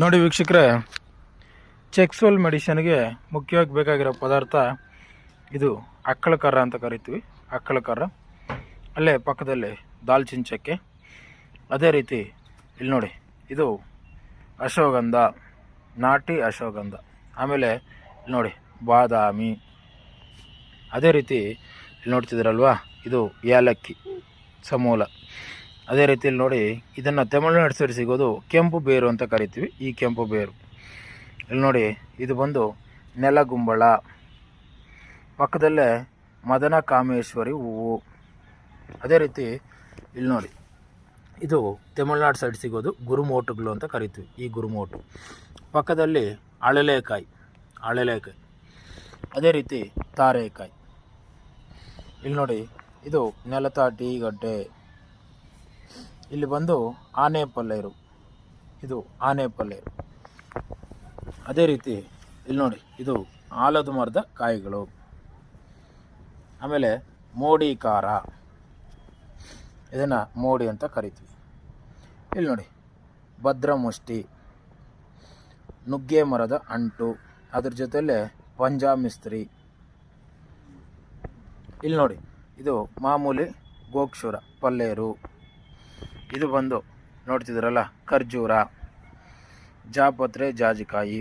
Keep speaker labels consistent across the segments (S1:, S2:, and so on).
S1: ನೋಡಿ ವೀಕ್ಷಕರೇ ಚೆಕ್ಸೋಲ್ ಮೆಡಿಷನ್ಗೆ ಮುಖ್ಯವಾಗಿ ಬೇಕಾಗಿರೋ ಪದಾರ್ಥ ಇದು ಅಕ್ಕಳ ಕರ ಅಂತ ಕರಿತೀವಿ. ಅಕ್ಕಳ ಕರ ಅಲ್ಲೇ ಪಕ್ಕದಲ್ಲಿ ದಾಲ್ಚಿನ್ ಚಕ್ಕೆ. ಅದೇ ರೀತಿ ಇಲ್ಲಿ ನೋಡಿ, ಇದು ಅಶ್ವಗಂಧ ನಾಟಿ ಅಶ್ವಗಂಧ ಆಮೇಲೆ ಇಲ್ಲಿ ನೋಡಿ, ಬಾದಾಮಿ. ಅದೇ ರೀತಿ ಇಲ್ಲಿ ನೋಡ್ತಿದ್ದೀರಲ್ವಾ, ಇದು ಏಲಕ್ಕಿ, ಸಮೂಲ. ಅದೇ ರೀತಿಯಲ್ಲಿ ನೋಡಿ, ಇದನ್ನು ತಮಿಳುನಾಡು ಸೈಡ್ ಸಿಗೋದು ಕೆಂಪು ಬೇರು ಅಂತ ಕರಿತೀವಿ, ಈ ಕೆಂಪು ಬೇರು. ಇಲ್ಲಿ ನೋಡಿ, ಇದು ಬಂದು ನೆಲಗುಂಬಳ. ಪಕ್ಕದಲ್ಲೇ ಮದನ ಕಾಮೇಶ್ವರಿ ಹೂವು. ಅದೇ ರೀತಿ ಇಲ್ಲಿ ನೋಡಿ, ಇದು ತಮಿಳುನಾಡು ಸೈಡ್ ಸಿಗೋದು ಗುರುಮೋಟುಗಳು ಅಂತ ಕರಿತೀವಿ, ಈ ಗುರುಮೋಟು. ಪಕ್ಕದಲ್ಲಿ ಅಳಲೆಕಾಯಿ ಅಳಲೆಕಾಯಿ. ಅದೇ ರೀತಿ ತಾರೆಕಾಯಿ. ಇಲ್ಲಿ ನೋಡಿ, ಇದು ನೆಲತಾಟಿ ಗಡ್ಡೆ. ಇಲ್ಲಿ ಬಂದು ಆನೆ ಪಲ್ಲೇರು. ಇದು ಆನೆ ಪಲ್ಲೇರು. ಅದೇ ರೀತಿ ಇಲ್ಲಿ ನೋಡಿ, ಇದು ಆಲದ ಮರದ ಕಾಯಿಗಳು. ಆಮೇಲೆ ಮೋಡಿ ಖಾರ. ಇದನ್ನು ಮೋಡಿ ಅಂತ ಕರಿತೀವಿ. ಇಲ್ಲಿ ನೋಡಿ, ಭದ್ರಮುಷ್ಟಿ, ನುಗ್ಗೆ ಮರದ ಅಂಟು, ಅದ್ರ ಜೊತೆಲೆ ಪಂಜಾ ಮಿಸ್ತ್ರಿ ಇಲ್ಲಿ ನೋಡಿ, ಇದು ಮಾಮೂಲಿ ಗೋಕ್ಷುರ ಪಲ್ಲೇರು. ಇದು ಬಂದು ನೋಡ್ತಿದ್ದೀರಲ್ಲ, ಖರ್ಜೂರ, ಜಾಪತ್ರೆ, ಜಾಜಿಕಾಯಿ,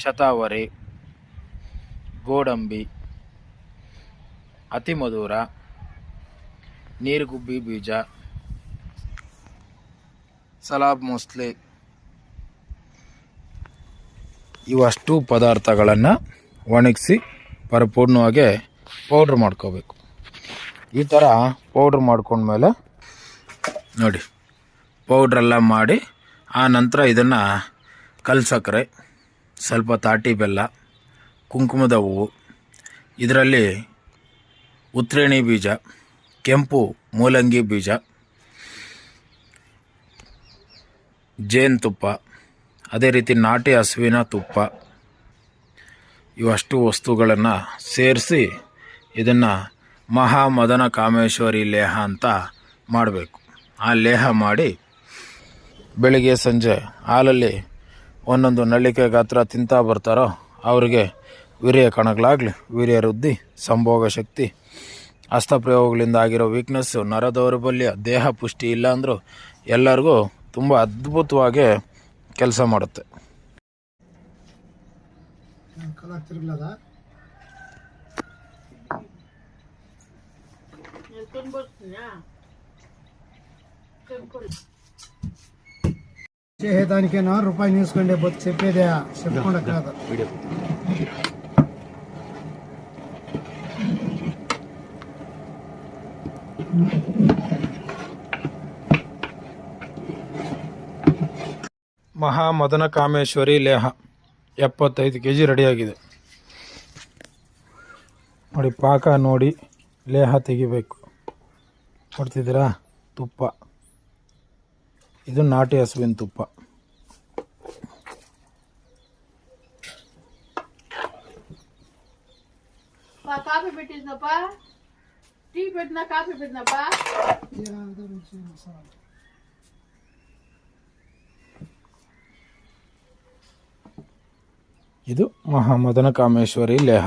S1: ಶತಾವರಿ, ಗೋಡಂಬಿ ಅತಿ ಮಧುರ ನೀರುಗುಬ್ಬಿ ಬೀಜ, ಸಲಾಬ್ ಮೊಸ್ಲೆ. ಇವಷ್ಟು ಪದಾರ್ಥಗಳನ್ನು ಒಣಗಿಸಿ ಪರಿಪೂರ್ಣವಾಗಿ ಪೌಡ್ರ್ ಮಾಡ್ಕೋಬೇಕು. ಈ ಥರ ಪೌಡ್ರ್ ಮಾಡ್ಕೊಂಡ್ಮೇಲೆ ನೋಡಿ ಪೌಡ್ರೆಲ್ಲ ಮಾಡಿ, ಆ ನಂತರ ಇದನ್ನು ಕಲ್ ಸಕ್ಕರೆ ಸ್ವಲ್ಪ ತಾಟಿ ಬೆಲ್ಲ, ಕುಂಕುಮದ ಹೂವು, ಇದರಲ್ಲಿ ಉತ್ರೇಣಿ ಬೀಜ, ಕೆಂಪು ಮೂಲಂಗಿ ಬೀಜ, ಜೇನುತುಪ್ಪ, ಅದೇ ರೀತಿ ನಾಟಿ ಹಸುವಿನ ತುಪ್ಪ ಇವಷ್ಟು ವಸ್ತುಗಳನ್ನು ಸೇರಿಸಿ ಇದನ್ನು ಮಹಾಮದನ ಕಾಮೇಶ್ವರಿ ಲೇಹ ಅಂತ ಮಾಡಬೇಕು. ಆ ಲೇಹ ಮಾಡಿ ಬೆಳಿಗ್ಗೆ ಸಂಜೆ ಹಾಲಲ್ಲಿ ಒಂದೊಂದು ನಳಿಕೆ ಗಾತ್ರ ತಿಂತಾ ಬರ್ತಾರೋ ಅವರಿಗೆ ವೀರ್ಯ ಕಣಗಳಾಗಲಿ, ವೀರ್ಯ ವೃದ್ಧಿ, ಸಂಭೋಗ ಶಕ್ತಿ, ಹಸ್ತಪ್ರಯೋಗಗಳಿಂದ ಆಗಿರೋ ವೀಕ್ನೆಸ್ಸು ನರ ದೌರ್ಬಲ್ಯ, ದೇಹ ಪುಷ್ಟಿ ಇಲ್ಲ ಅಂದರೂ ಎಲ್ಲರಿಗೂ ತುಂಬ ಅದ್ಭುತವಾಗಿ ಕೆಲಸ ಮಾಡುತ್ತೆ.
S2: 끈버스냐 끈불. ಚೆ ಹೇದಾನಿಕೆನ ರೂಪಾಯಿ ನೀಸ್ಕೊಂಡೆ ಬತ್ ಸಿಪ್ಪೆದೆಯ ಸಿಪ್ಕೊಂಡಕ್ಕಾದ
S1: ಮಹಾಮದನ ಕಾಮೇಶ್ವರಿ ಲೇಹ ಎಪ್ಪತ್ತೈದು ಕೆ ಜಿ ರೆಡಿಯಾಗಿದೆ ನೋಡಿ ಪಾಕ ನೋಡಿ ಲೇಹ ತೆಗಿಬೇಕು ನೋಡ್ತಿದ್ದೀರಾ ತುಪ್ಪ. ಇದು ನಾಟಿ ಹಸುವಿನ ತುಪ್ಪ.
S3: ಕಾಫಿ ಬಿಟ್ಟಿದ್ನಪ್ಪ. ಟೀ ಬಿಡ್ನ ಕಾಫಿ ಬಿಡ್ನಪ್ಪ
S1: ಇದು ಮಹಾಮದನ ಕಾಮೇಶ್ವರಿ ಲೇಹ.